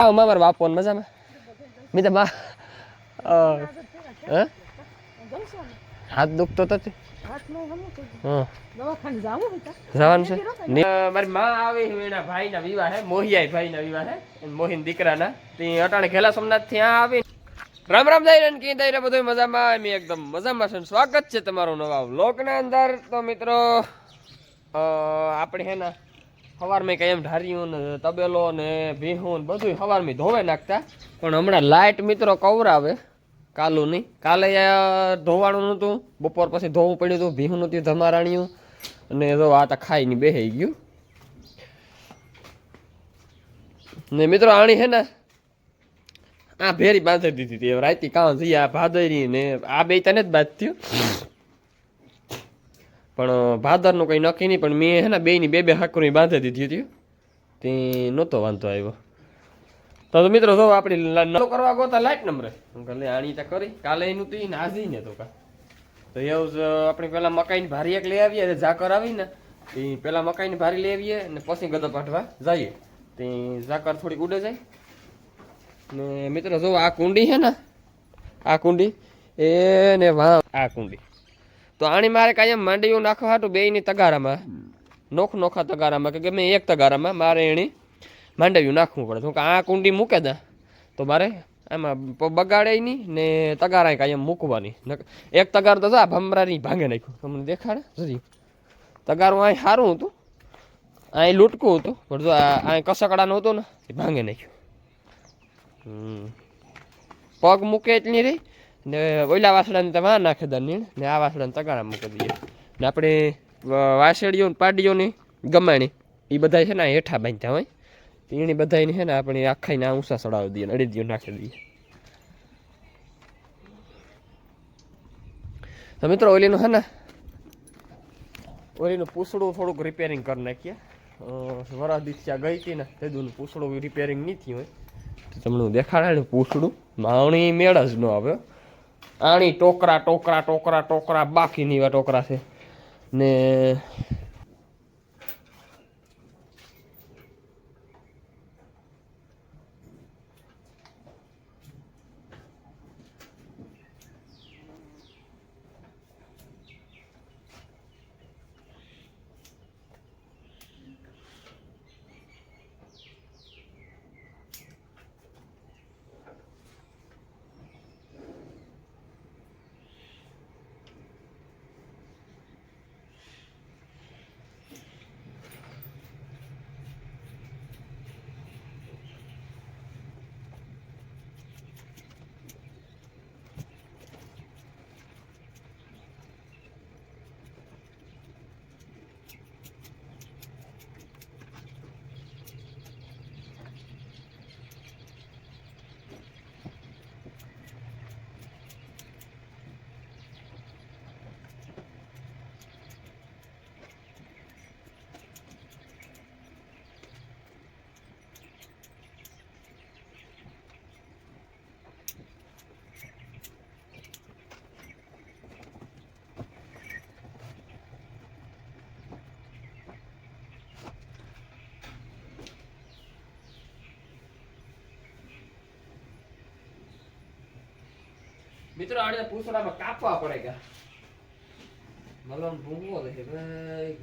આવો મારા બાપુ મજામાં? મેં તો બા હાથ દુખતો તો જવાનું છે? મારી માં આવી વિવાહ હે મોહિયાઈ ભાઈના વિવાહ હે અને મોહીન દીકરાના. તે અટાણે ખેલા સોમનાથ ત્યાં આવી. રામ રામ દાઈ કી દાઈ બધું મજામાં? એમ એકદમ મજામાં છે સ્વાગત છે તમારું નવા વ્લોગના અંદર. તો મિત્રો અ, આપણે હે ને સવારમાં કઈ એમ ઢાર્યું ને તબેલો ને ભીહું ને બધું સવારમાં ધોવે નાખતા. પણ હમણાં લાઇટ મિત્રો કવરાવે, કાલું નહીં. કાલે આ ધોવાનું નહોતું. બપોર પછી ધોવું પડ્યું હતું, ભીહું નહોતું, ધમારાણ્યું. અને જો આ તો ખાઈને બેહાઈ ગયું. ને મિત્રો આણી હે ને, આ ભેરી બાંધી દીધી હતી. રાતી કાં જઈએ આ ભાદરી ને આ બે તને જ બાંધ્યું. પણ ભાદરનું કંઈ નક્કી નહીં, પણ મેં હે ને બેની બે બે હાકરી બાંધી દીધી હતી. તે નહોતો વાંધો આવ્યો. તો મિત્રો, જો આપણે નલો કરવા ગોતા લાઈટ નંબરે કહે આણી તો કરી કાલે એનું તો ને ને તો કા. તો એવું આપણે પહેલાં મકાઈની ભારી એક લઈ આવીએ ઝાકર આવીને એ પહેલાં મકાઈની ભારી લઈ આવીએ, ને પછી ગદો પાઠવા જઈએ. તે ઝાકર થોડીક ઉડે જાય. ને મિત્રો, જો આ કુંડી છે ને, આ કુંડી એ ને વાહ આ કુંડી. તો આની મારે કાયમ માંડવીઓ નાખવા હાટું બેયની તગારામાં. નોખ નોખા તગારામાં કે ગમે એક તગારામાં મારે એની માંડવ્યું નાખવું પડે. શું કે આ કુંડી મૂકે દે. તો મારે એમાં બગાડે નહીં ને તગારા કાંઈ એમ મૂકવાની. એક તગાર તો જા ભમરાની ભાંગે નાખ્યું. તમને દેખાડે? જરી. તગારું અહીં સારું હતું. અહીં લૂટકું હતું. પણ જો આ અહીં કસકડાનું હતું ને એ ભાંગે નાખ્યું. પગ મૂકે એટલી રહી. ને ઓલા વાસડાને તમે આ નાખે નીણ ને આ વાસડાને તગારા મૂકી દઈએ. ને આપણે વાસળીઓ પાડીઓની ગમાણી. એ બધા છે ને હેઠા બાંધ્યા હોય. એની બધાની છે ને આપણે આખાઈને આ ઊંચા ચડાવી દઈએ અડી દઈએ નાખી દઈએ. તો મિત્રો, ઓલીનું છે ને, ઓલીનું પૂછડું થોડુંક રિપેરિંગ કરી નાખીએ. વરા દીક્ષા ગઈ હતી ને, તેદુનું પૂછડું રિપેરિંગ નહીં થયું હોય. તમને દેખાડે ને પૂછડું. માવણી મેળ જ ન આવે. આણી ટોકરા ટોકરા ટોકરા ટોકરા બાકીની એવા ટોકરા છે. ને મિત્રો આને પૂછડામાં કાપવા પડે ગયા મલમ ભૂંગવો છે ભાઈ.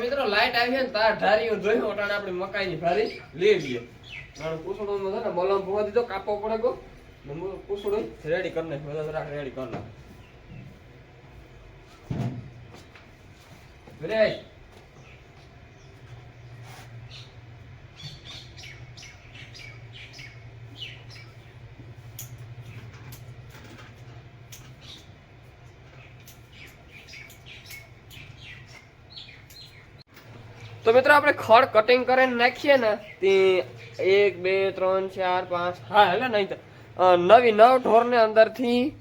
મિત્રો લાઈટ આવી ને તાર ધારીઓ જોયું અટાણે આપણે મકાઈની ભારી લઈ લઈએ. મારું પૂછડું છે ને મલમ ભોવા દીધો કાપો પડે ગો. ને રેડી કરી નાખ બધા જરાક રેડી કરી નાખ. વિરેશ તો મિત્રો આપણે ખડ કટિંગ કરીને નાખીએ ને, તે એક, બે, ત્રણ, ચાર, પાંચ, હા, એટલે નહીં તો નવી, નવ ઢોરને અંદરથી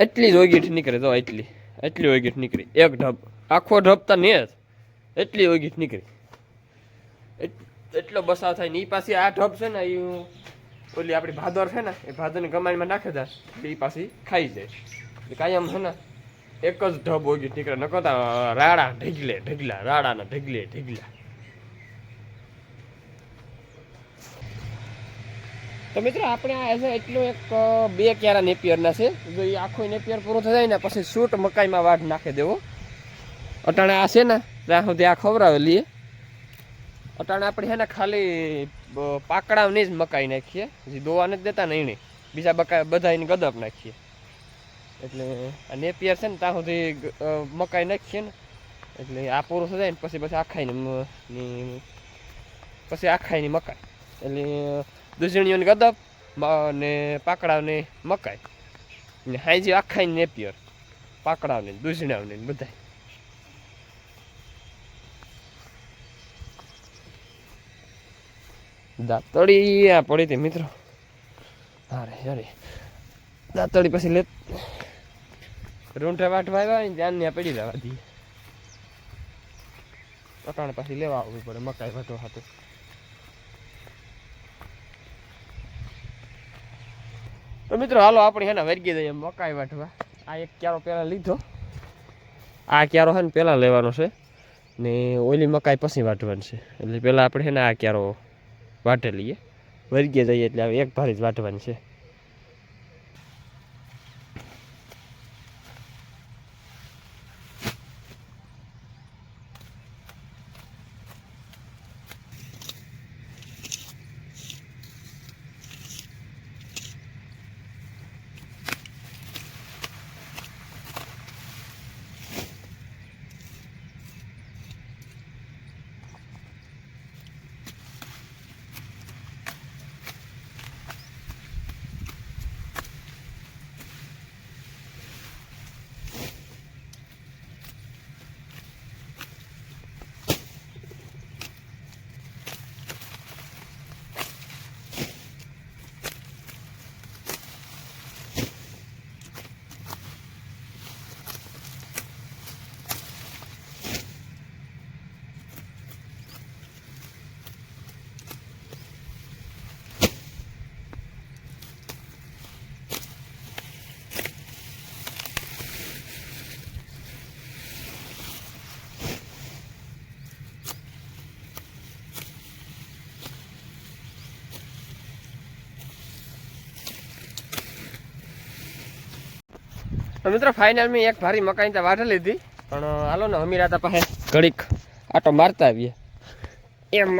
એટલી જ ઓગીઠ નીકળે તો એટલી એટલી ઓગીઠ નીકળી, એક ઢબ, આખો ઢબ તો ને જ, એટલી ઓગીઠ નીકળી. એટ- એટલો બસાવ થાય ને એ પાછી આ ઢબ છે ને એ ઓલી આપણી ભાદર છે ને, એ ભાદરની કમાણીમાં નાખે તા એ પાછી ખાઈ જાય. કાયમ છે ને એક જ ઢબ ઓગી નીકળે ન તો રાડા ઢગલે, ઢગલા, રાડાના ઢગલે, ઢગલા. તો મિત્રો, આપણે આ એઝ એટલું એક બે ક્યારા નેપિયરના છે. જો એ આખો નેપિયર પૂરો થઈ જાય ને, પછી સૂટ મકાઈમાં વાઢ નાખી દેવો. અટાણે આ છે ને ત્યાં સુધી આ ખવરાવેલી અટાણે આપણે છે ને ખાલી પાકડા પાકડાવની જ મકાઈ નાખીએ. જે દોવા નથી દેતા ને એને બીજા બકા બધા એની ગદપ નાખીએ. એટલે આ નેપિયર છે ને, ત્યાં સુધી મકાઈ નાખીએ ને, એટલે આ પૂરું થઈ જાય ને, પછી પછી આખાઈની પછી આખાઈની મકાઈ. એટલે દૂધણીઓની ગદપ અને ને પાકડાવની મકાઈ. ને હાઈજી આખાઈ નેપિયર પાકડાવને દૂધણાવને બધા દાંતળી આ પડી હતી, મિત્રો. અરે અરે દાંતળી પછી લે રૂંઠે વાટવા આવ્યા ને ત્યાં ત્યાં પડી રહેવા દઈએ. પટાણ પાછી લેવા આવવું પડે, મકાઈ વાટવા હતું તો મિત્રો, હાલો આપણે હેના વર્ગી દઈએ મકાઈ વાટવા. આ એક ક્યારો પહેલાં લીધો. આ ક્યારો છે ને પહેલાં લેવાનો છે ને ઓલી મકાઈ પછી વાટવાની છે. એટલે પહેલાં આપણે છે ને આ ક્યારો વાટે લઈએ વર્ગીએ જઈએ એટલે એક ભારી જ વાટવાની છે. તો મિત્રો ફાઇનલ મેં એક ભારી મકાઈ તો વાઢી લીધી. પણ હાલો ને અમીરા તા પાસે ઘડીક આટો મારતા આવીએ. એમ.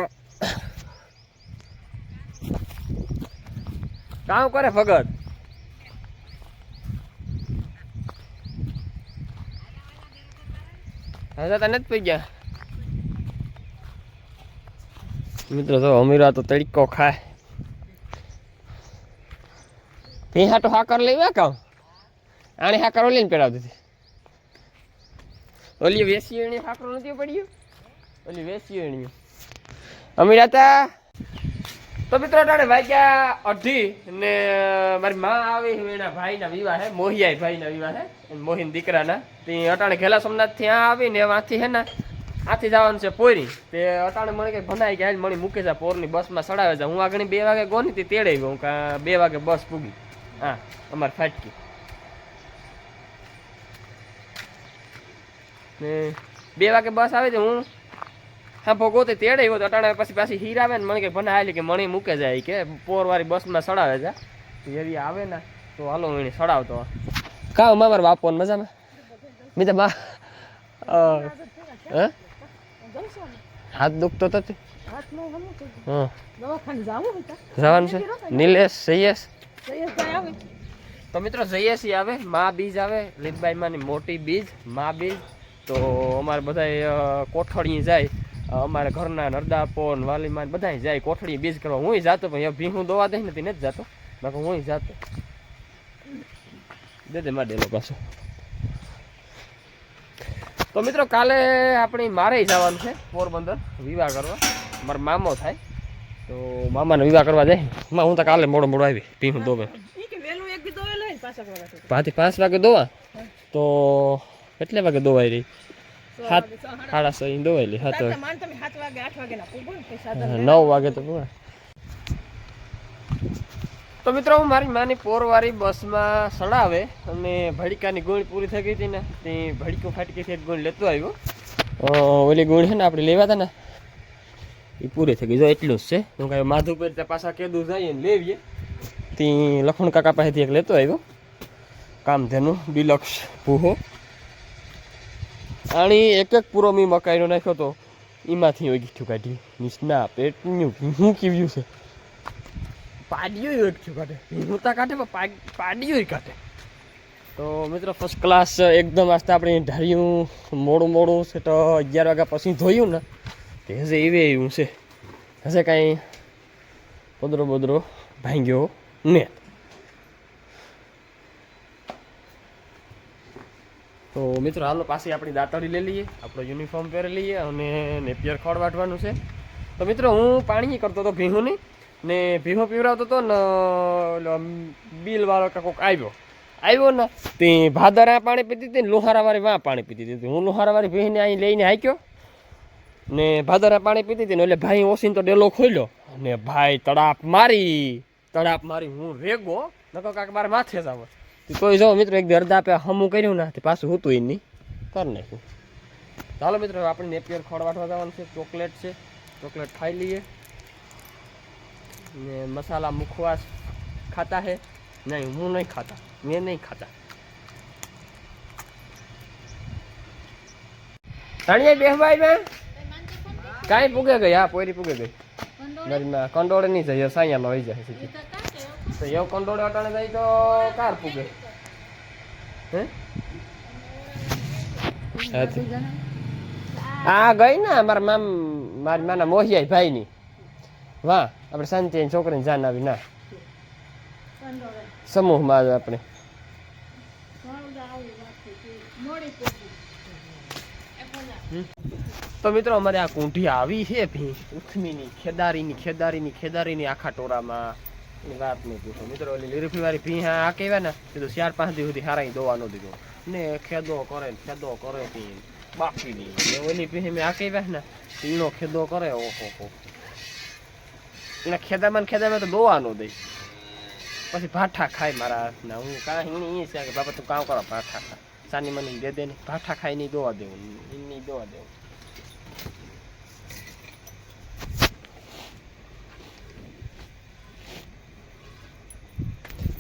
કામ કરે ભગત. હવે તને જ પી ગયા. મિત્રો તો અમીરા તો તડકો ખાય. તે હાટો હાકર લેવા કામ? આને હાકરો લઈને પહેરાવતી હતી. ઓલી વેસી એણી હાકરો નથી પડ્યું? ઓલી વેસી એણી. અમીર હતા તો મિત્રો અટાણે વાગ્યા અઢી ને મારી માં આવી એના ભાઈના વિવાહ હે મોહિયાઈ ભાઈના વિવાહ હે મોહિન દીકરાના. તે અટાણે ઘેલા સોમનાથ ત્યાં આવી ને વાંથી હે ને આથી જવાનું છે પોરી. તે અટાણે મને કઈ ભનાઈ ગયા મણી મને મૂકે છે પોરની બસમાં ચડાવે છે. હું આગળ બે વાગે ગોની તે તેડે ગયો હું કા બે વાગે બસ પૂગી. હા અમારે ફાટકી. ને બે વાગે બસ આવે છે, હું હા ભોગો તે તેડે તો અટાણે પછી પાછી હીર આવે ને મને કે ભના આવેલી કે મણી મૂકે જાય કે પોરવાળી બસમાં સડાવે છે. એવી આવે ને, તો હાલો એને સડાવતો. કા મારા બાપો મજામાં? મેં તો બા હા? હાથ દુખતો તો જવાનું છે? નિલેશ સૈયસ તો મિત્રો જઈએ આવે, મા બીજ આવે, લીલબાઈમાંની મોટી બીજ, મા બીજ તો અમારે બધા કોઠળી જાય. અમારા ઘરના નરદાપો વાલીમાં બધા જાય કોઠળી બીજ કરવા. હું જાતો પણ ભીહું દોવા દઈ નથી નથી જાતો. બાકી હું જાતો. દે દે માં ડેલો પાછો. તો મિત્રો કાલે આપણે મારે જવાનું છે પોરબંદર વિવાહ કરવા. મારો મામો થાય. તો મામાને વિવાહ કરવા જાય. માં હું તો કાલે મોડો મોડો આવી. ભીહું દોવે. પાંચ વાગે દોવા. તો કેટલે વાગે દોવાઈ રહી સો હાથ વાગે, સો સાડા છ દોવાઈ રહી સાત સાત માન તમે સાત વાગે આઠ વાગે ના પૂગો ને નવ વાગે તો પૂરા તો મિત્રો હું મારી માની પોરવાળી બસમાં સડાવે અને ભડીકાની ગોળ પૂરી થઈ ગઈ હતી ને તે ભડીકો ફાટકી છે ગોળ લેતો આવ્યો. ઓલી ગોળ છે ને આપણે લેવા હતા ને. એ પૂરી થઈ ગઈ. જો એટલું જ છે. હું કાંઈ માધુપુર ત્યાં પાછા કેદું જઈએ ને લેવીએ. તે લખણ કાકા પાસેથી એક લેતો આવ્યો. કામધેનું ડિલક્ષ પૂહો આણી એક એક પૂરો મી મકાઈનો નાખ્યો તો એમાંથી ઓગીઠું કાઢ્યું નિષ્ના પેટનું હું કેવ્યું છે? પાડ્યું ઓગઠ્યું કાઢે. હું તો કાઢે પણ પાડ- પાડ્યું કાઢે. તો મિત્રો ફર્સ્ટ ક્લાસ એકદમ આસ્તે આપણે ધાર્યું મોડું મોડું છે તો અગિયાર વાગ્યા પછી ધોયું ને. તે હશે એવે એવું છે. હશે કાંઈ પદરો બદરો ભાંગ્યો ને. તો મિત્રો, હાલો પાસે આપણી દાંતળી લઈ લઈએ, આપણો યુનિફોર્મ પહેરી લઈએ અને નેપિયર ખોળ વાટવાનું છે. તો મિત્રો, હું પાણી કરતો હતો ભીહુંની, ને ભીહો પીવડાવતો હતો ને બિલવાળો બિલ વાળો કે કોક આવ્યો. આવ્યો ને, તે ભાદરા પાણી પીતી હતી લોહારાવાળી વાં પાણી પીતી હતી. હું લોહારાવાળી ભીહને અહીં લઈને હાક્યો ને ભાદરા પાણી પીતી હતી ને એટલે ભાઈ ઓસીને તો ડેલો ખોલ્યો ને ભાઈ તડાપ મારી તડાપ મારી હું રેગો નકો કાંક મારે માથે જ આવે. કોઈ જો મિત્રો એક દર્દ આપે હમું કર્યું ના પાછું હતું એ નહીં. કરી નાખ્યું. ચાલો મિત્રો આપણે નેપિયર ખોળવાટવા જવાનું છે. ચોકલેટ છે. ચોકલેટ ખાઈ લઈએ. ને મસાલા મુખવાસ ખાતા હે. નહીં હું નહીં ખાતા. મેં નહીં ખાતા. બે ભાઈ મેં કાંઈ પૂગે ગઈ? હા પોયરી પૂગે ગઈ. ગરીમાં કંડોળે નહીં જાય સાયા આવી જાય તો એવો કંડોળે અટાણે જાય તો કાર પૂગે. હે? આ ગઈ ને મારા મામ મારી માના મોહિયાઈ ભાઈની. વાહ આપણે શાંતિ છોકરીને જાન આવી ના. સમૂહમાં જ આપણે. તો મિત્રો અમારે આ કુંઠી આવી છે ભી ઉથમીની ખેદારીની ખેદારીની ખેદારીની આખા ટોરામાં વાત નહીં પૂછો. મિત્રો, ઓલી લીરીફી વાળી ભી હા આ કહેવાય ને કીધું ચાર પાંચ દિવસ સુધી હારા દવા ન દીધો. ને ખેદો કરે ખેદો કરે પી બાકી નહીં ને ઓલી પી મેં આ કહેવાય ને પીણો ખેદો કરે, ઓહો હો. એને ખેદામાં ને ખેદામાં તો દોવા ન દે. પછી ભાઠા ખાય મારા હાથના. હું કાં હીણી એ છે કે બાપા તું કામ કરો, ભાઠા ખા. સાની મને દે દે ને, ભાઠા ખાઈ નહીં દોવા દેવું નહીં દોવા દેવું.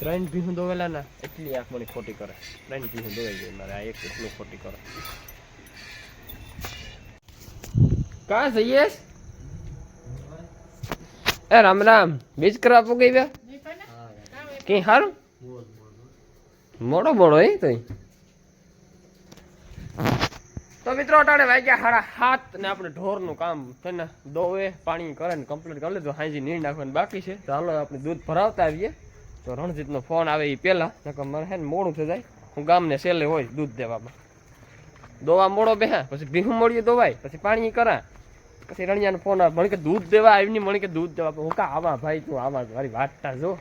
ત્રણ ભીહું દોવેલા ના એટલી આંખ મને ખોટી કરે. ત્રણ ભીહું દોવાઈ ગઈ મારે આ એક એટલું ખોટી કરે. કા જઈએ એ રામ રામ બીજ કરવા પૂગી ગયા? કઈ સારું મોડો મોડો એ તો તો મિત્રો અટાણે વાગ્યા સાડા હાથ ને આપણે ઢોરનું કામ છે ને દોવે પાણી કરે ને કમ્પ્લીટ કરી લેજો. હાજી નીર નાખવાનું બાકી છે. ચાલો આપણે દૂધ ભરાવતા આવીએ. તો રણજીતનો ફોન આવે એ પહેલાં, નકર મને હે ને મોડું થઈ જાય. હું ગામને સેલે હોય દૂધ દેવામાં. દોવા મોડો બેહા, પછી ભીહું મળીએ દોવાય, પછી પાણી કરા. પછી રણિયાનો ફોન આવે મને કે દૂધ દેવા આવી નહીં મને કે દૂધ દેવા. હું કા આવા ભાઈ તું, આવા, મારી વાટતા જો.